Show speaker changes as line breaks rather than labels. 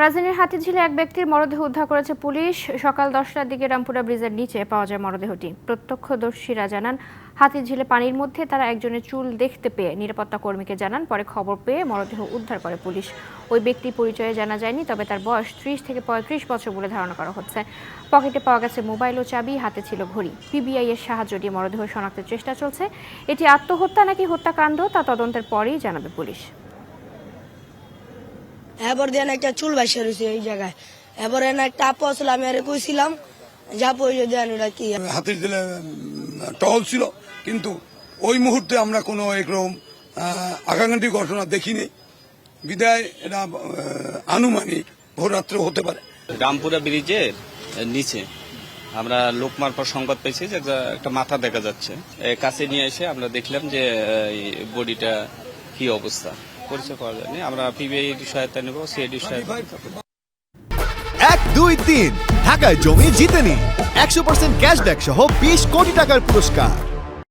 রাজধানীর হাতিঝিলে এক ব্যক্তির মরদেহ উদ্ধার করেছে পুলিশ। সকাল দশটার দিকে রামপুরা ব্রিজের নিচে পাওয়া যায় মরদেহটি। প্রত্যক্ষদর্শীরা জানান, হাতিঝিলে পানির মধ্যে তারা একজনের চুল দেখতে পেয়ে নিরাপত্তা কর্মীকে জানান, পরে খবর পেয়ে মরদেহ উদ্ধার করে পুলিশ। ওই ব্যক্তি পরিচয়ে জানা যায়নি, তবে তার বয়স ত্রিশ থেকে পঁয়ত্রিশ বছর বলে ধারণা করা হচ্ছে। পকেটে পাওয়া গেছে মোবাইল ও চাবি, হাতে ছিল ঘড়ি। পিবিআই এর সাহায্য দিয়ে মরদেহ শনাক্তের চেষ্টা চলছে। এটি আত্মহত্যা নাকি হত্যাকাণ্ড, তা তদন্তের পরেই জানাবে পুলিশ।
এবার দিয়ে একটা চুল বাইসে রয়েছে এই জায়গায়। এবার এনে একটা আপু আসলে আমি আরে কইছিলাম যা পয়সা দেন ওটা কি?
হাতির দিলে টহল ছিল কিন্তু ওই মুহূর্তে আমরা কোনো এরকম আহ, আকাঙ্ক্ষী ঘটনা দেখিনি। বিদায় এটা আনুমানিক ভোররাত্রে হতে পারে।
রামপুরা ব্রিজের নিচে আমরা লোক মারফত সংবাদ পেয়েছি যে একটা- একটা মাথা দেখা যাচ্ছে। কাছে নিয়ে এসে আমরা দেখলাম যে বডিটা কি অবস্থা। পরিচয় করা যায়নি। আমরা পিবিআই সহায়তা নেব সিআইডি সহায়তা
এক, দুই, তিন। ঢাকায় জমি জিতে নিন একশো পার্সেন্ট ক্যাশব্যাক সহ বিশ কোটি টাকার পুরস্কার।